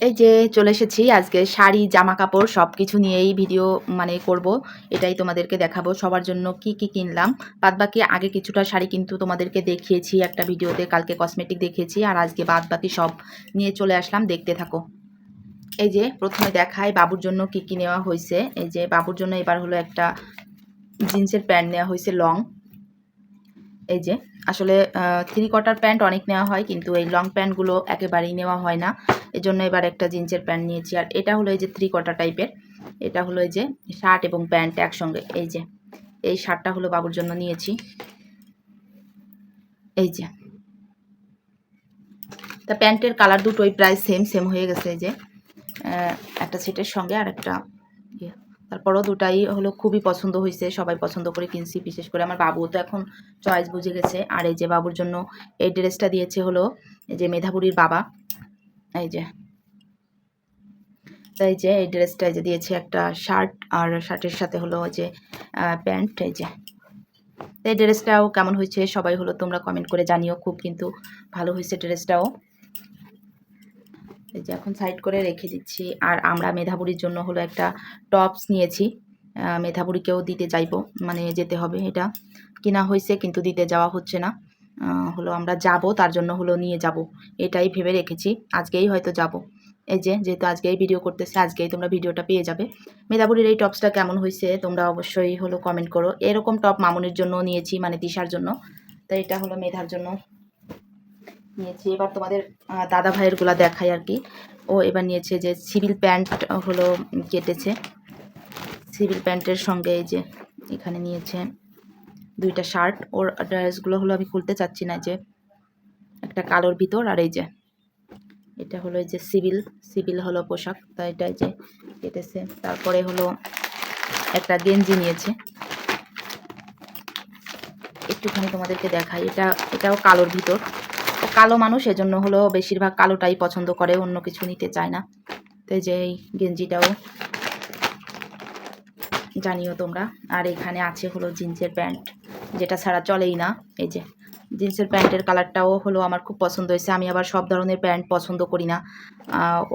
এই যে চলে এসেছি, আজকে শাড়ি জামা কাপড় সব কিছু নিয়েই ভিডিও মানে করব। এটাই তোমাদেরকে দেখাবো, সবার জন্য কি কি কিনলাম। বাদ বাকি আগে কিছুটা শাড়ি কিন্তু তোমাদেরকে দেখিয়েছি একটা ভিডিওতে কালকে কসমেটিক দেখিয়েছি, আর আজকে বাদ বাকি সব নিয়ে চলে আসলাম, দেখতে থাকো। এই যে প্রথমে দেখায় বাবুর জন্য কি কি নেওয়া হয়েছে। এই যে বাবুর জন্য এবার হলো একটা জিন্সের প্যান্ট নেওয়া হয়েছে, লং। এই যে, আসলে থ্রি কোয়ার্টার প্যান্ট অনেক নেওয়া হয়, কিন্তু এই লং প্যান্টগুলো একেবারেই নেওয়া হয় না। এই জন্য এবার একটা জিন্সের প্যান্ট নিয়েছি। আর এটা হলো এই যে থ্রি কোয়ার্টার টাইপের এটা হলো এই যে শার্ট এবং প্যান্ট একসঙ্গে। এই যে, এই শার্টটা হলো বাবুর জন্য নিয়েছি। এই যে। তা প্যান্টের কালার দুটোই প্রায় সেম সেম হয়ে গেছে এই যে। একটা সেটের সঙ্গে আর একটা ইয়ে। তারপরও দুটাই হলো খুবই পছন্দ হয়েছে, সবাই পছন্দ করে কিনছি, বিশেষ করে আমার বাবু তো এখন চয়েস বুঝে গেছে। আর এই যে বাবুর জন্য এই ড্রেসটা দিয়েছে হলো এই যে মেধাপুরীর বাবা, এই যে তাই যে এই ড্রেসটা যে দিয়েছে একটা শার্ট আর শার্টের সাথে হলো ওই যে প্যান্ট এই যে। এই ড্রেসটাও কেমন হয়েছে সবাই হলো তোমরা কমেন্ট করে জানিও, খুব কিন্তু ভালো হয়েছে ড্রেসটাও। এই যে এখন সাইড করে রেখে দিচ্ছি। আর আমরা মেধাবুরির জন্য হলো একটা টপস নিয়েছি। আহ, মেধাবুরিকেও দিতে চাইব। মানে যেতে হবে এটা। কিনা হয়েছে কিন্তু দিতে যাওয়া হচ্ছে না। হলো আমরা যাব তার জন্য হলো নিয়ে যাব। এটাই ভেবে রেখেছি। আজকেই হয়তো যাব। এই যে যেহেতু আজকেই ভিডিও করতেছে আজকেই তোমরা ভিডিওটা পেয়ে যাবে। মেধাবুরির এই টপসটা কেমন হয়েছে তোমরা অবশ্যই হলো কমেন্ট করো। এরকম টপ মামুনির জন্য নিয়েছি মানে তিশার জন্য। তো এটা হলো মেধার জন্য নিয়েছি। এবার তোমাদের দাদা ভাইয়েরগুলা দেখাই আর কি। ও এবার নিয়েছে যে সিভিল প্যান্ট হলো কেটেছে। সিভিল প্যান্টের সঙ্গে এই যে এখানে নিয়েছে দুইটা শার্ট। ওর ড্রেসগুলো হলো আমি খুলতে চাচ্ছি না যে একটা কালোর ভিতর আর এই যে এটা হলো এই যে সিভিল। সিভিল হলো পোশাক তা এটা যে কেটেছে। তারপরে হলো একটা গেঞ্জি নিয়েছে। একটুখানি তোমাদেরকে দেখাই। এটা, এটাও কালোর ভিতর। কালো মানুষ, এজন্য হলো বেশিরভাগ কালোটাই পছন্দ করে, অন্য কিছু নিতে চায় না। তো যে এই গেঞ্জিটাও জানিও তোমরা। আর এখানে আছে হলো জিন্সের প্যান্ট, যেটা ছাড়া চলেই না। এই যে জিন্সের প্যান্টের কালারটাও হলো আমার খুব পছন্দ হয়েছে। আমি আবার সব ধরনের প্যান্ট পছন্দ করি না।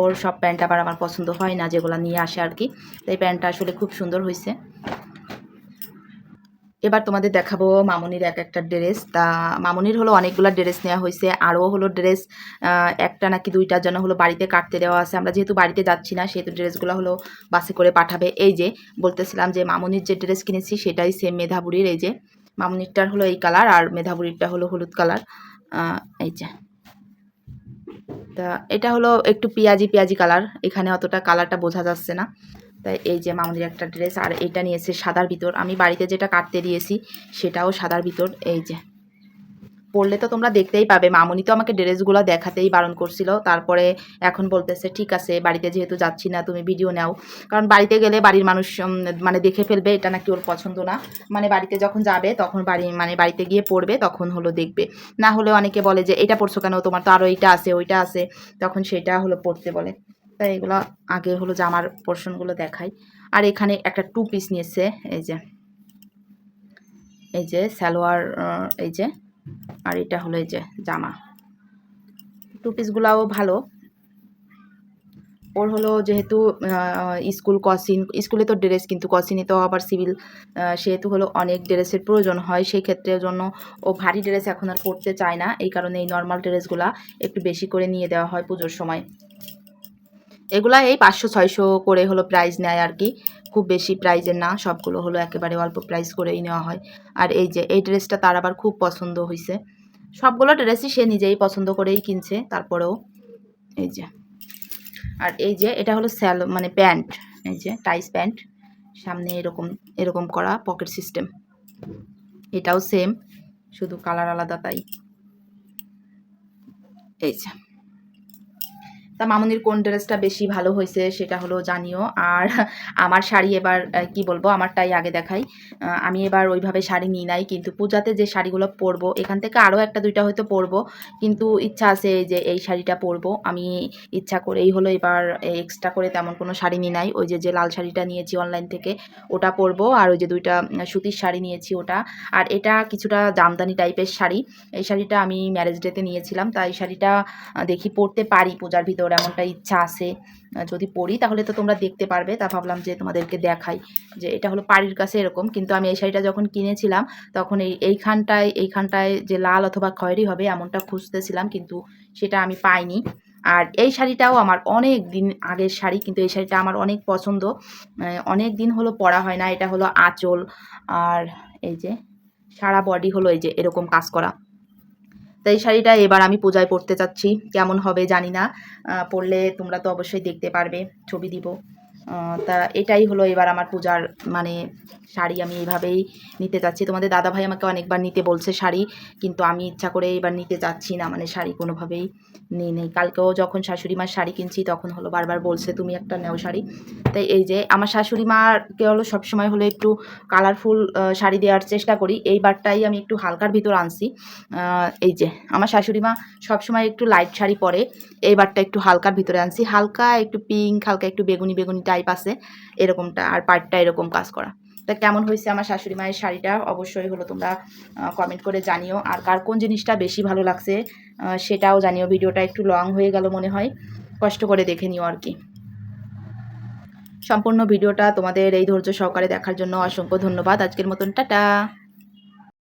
ওর সব প্যান্ট আবার আমার পছন্দ হয় না, যেগুলো নিয়ে আসে আর কি। তো এই প্যান্টটা আসলে খুব সুন্দর হয়েছে। এবার তোমাদের দেখাবো মামুনির এক একটা ড্রেস। তা মামুনির হলো অনেকগুলো ড্রেস নেওয়া হয়েছে, আরও হলো ড্রেস একটা নাকি দুইটার জন্য হলো বাড়িতে কাটতে দেওয়া আছে। আমরা যেহেতু বাড়িতে যাচ্ছি না, সেহেতু ড্রেসগুলো হলো বাসে করে পাঠাবে। এই যে, বলতেছিলাম যে মামুনির যে ড্রেস কিনেছি, সেটাই সেম মেধাবুরির। এই যে, মামুনিরটার হলো এই কালার আর মেধাবুরিরটা হলো হলুদ কালার এই যে। তা এটা হলো একটু পেঁয়াজি পেঁয়াজি কালার এখানে অতটা কালারটা বোঝা যাচ্ছে না। তাই এই যে মামুনির একটা ড্রেস আর এটা নিয়েছে সাদার ভিতর। আমি বাড়িতে যেটা কাটতে দিয়েছি, সেটাও সাদার ভিতর, এই যে। পড়লে তো তোমরা দেখতেই পাবে, মামুনি তো আমাকে ড্রেসগুলো দেখাতেই বারণ করছিল। তারপরে এখন বলতেছে, ঠিক আছে, বাড়িতে যেহেতু যাচ্ছি না, তুমি ভিডিও নাও। কারণ বাড়িতে গেলে বাড়ির মানুষ মানে দেখে ফেলবে, এটা নাকি ওর পছন্দ না। মানে বাড়িতে যখন যাবে, তখন বাড়ি মানে বাড়িতে গিয়ে পড়বে, তখন হলো দেখবে। না হলে অনেকে বলে যে, এটা পড়ছো কেন? তোমার তো আরও এইটা আছে, ওইটা আছে। তখন সেটা হলো পড়তে বলে। তাই এগুলো আগে হলো জামার পোর্শনগুলো দেখাই। আর এখানে একটা টু পিস নিয়েছে, এই যে এই যে সালোয়ার এই যে, আর এটা হলো এই যে জামা। টু পিসগুলাও ভালো। ওর হলো যেহেতু স্কুল কসিন স্কুলে তো ড্রেস কিন্তু কসিনে তো আবার সিভিল সেহেতু হলো অনেক ড্রেসের প্রয়োজন হয়, সেই ক্ষেত্রে জন্য ও ভারী ড্রেস এখন আর পরতে চায় না। এই কারণে এই নর্মাল ড্রেসগুলা একটু বেশি করে নিয়ে দেওয়া হয় পুজোর সময়। এগুলা এই পাঁচশো, ছয়শো করে হলো প্রাইস নেয় আর কি। খুব বেশি প্রাইজের না, সবগুলো হলো একেবারে অল্প প্রাইস করেই নেওয়া হয়। আর এই যে, এই ড্রেসটা তার আবার খুব পছন্দ হয়েছে সবগুলো ড্রেসই সে নিজেই পছন্দ করেই কিনছে, তারপরেও এই যে। আর এই যে, এটা হলো স্যাল মানে প্যান্ট এই যে টাইস প্যান্ট সামনে এরকম এরকম করা পকেট সিস্টেম এটাও সেম শুধু কালার আলাদা তাই। এই যে। তা মামুনির কোন ড্রেসটা বেশি ভালো হয়েছে সেটা হলো জানিও। আর আমার শাড়ি এবার কি বলব, আমারটাই আগে দেখাই। আমি এবার ওইভাবে শাড়ি নিই নাই, কিন্তু পূজাতে যে শাড়িগুলো পরবো, এখান থেকে আরও একটা দুইটা হয়তো পরবো, কিন্তু ইচ্ছা আছে যে এই শাড়িটা পরবো। আমি ইচ্ছা করেই হলো এবার এক্সট্রা করে তেমন কোনো শাড়ি নিই নাই। ওই যে যে লাল শাড়িটা নিয়েছি অনলাইন থেকে, ওটা পরবো। আর ওই যে দুইটা সুতির শাড়ি নিয়েছি ওটা। আর এটা কিছুটা জামদানি টাইপের শাড়ি। এই শাড়িটা আমি ম্যারেজ ডেতে নিয়েছিলাম, তাই শাড়িটা দেখি পরতে পারি পূজার ভিতর। সুন্দর এমনটা ইচ্ছা আহ, যদি পরি তাহলে তো তোমরা দেখতে পারবে। তা ভাবলাম যে তোমাদেরকে দেখাই যে এটা হলো পাড়ির কাছে এরকম। কিন্তু আমি এই শাড়িটা যখন কিনেছিলাম তখন এই এইখানটায় এইখানটায় যে লাল অথবা খয়েরি হবে এমনটা খুঁজতেছিলাম কিন্তু সেটা আমি পাইনি। আর এই শাড়িটাও আমার অনেক দিন আগের শাড়ি কিন্তু এই শাড়িটা আমার অনেক পছন্দ। অনেক দিন হলো পরা হয় না। এটা হলো আঁচল। আর এই যে সারা বডি হলো এই যে এরকম কাজ করা। তো এই শাড়িটা এবার আমি পূজায় পরতে চাচ্ছি। কেমন হবে জানি না। পরলে তোমরা তো অবশ্যই দেখতে পারবে, ছবি দিব। তা এটাই হলো এবার আমার পূজার মানে শাড়ি আমি এইভাবেই নিতে চাচ্ছি। তোমাদের দাদা ভাই আমাকে অনেকবার নিতে বলছে শাড়ি, কিন্তু আমি ইচ্ছা করে এবার নিতে চাচ্ছি না মানে শাড়ি কোনোভাবেই নিই নেই। কালকেও যখন শাশুড়ি মার শাড়ি কিনছি, তখন হলো বারবার বলছে, তুমি একটা নেও শাড়ি। তাই এই যে আমার শাশুড়ি মাকে হলো সবসময় হলো একটু কালারফুল শাড়ি দেওয়ার চেষ্টা করি। এইবারটাই আমি একটু হালকার ভিতর আনছি। এই যে আমার শাশুড়ি মা সবসময় একটু লাইট শাড়ি পরে এইবারটা একটু হালকার ভিতরে আনছি। হালকা একটু পিঙ্ক হালকা একটু বেগুনি বেগুনি টাইপ আছে, এরকমটা আর পার্টটা এরকম কাজ করা। তা কেমন হয়েছে আমার শাশুড়ি মায়ের শাড়িটা? অবশ্যই হলো তোমরা কমেন্ট করে জানিও। আর কার কোন জিনিসটা বেশি ভালো লাগছে সেটাও জানিও। ভিডিওটা একটু লং হয়ে গেল মনে হয়, কষ্ট করে দেখে নিও আর কি। সম্পূর্ণ ভিডিওটা তোমাদের এই ধৈর্য সহকারে দেখার জন্য অসংখ্য ধন্যবাদ। আজকের মতন, টাটা!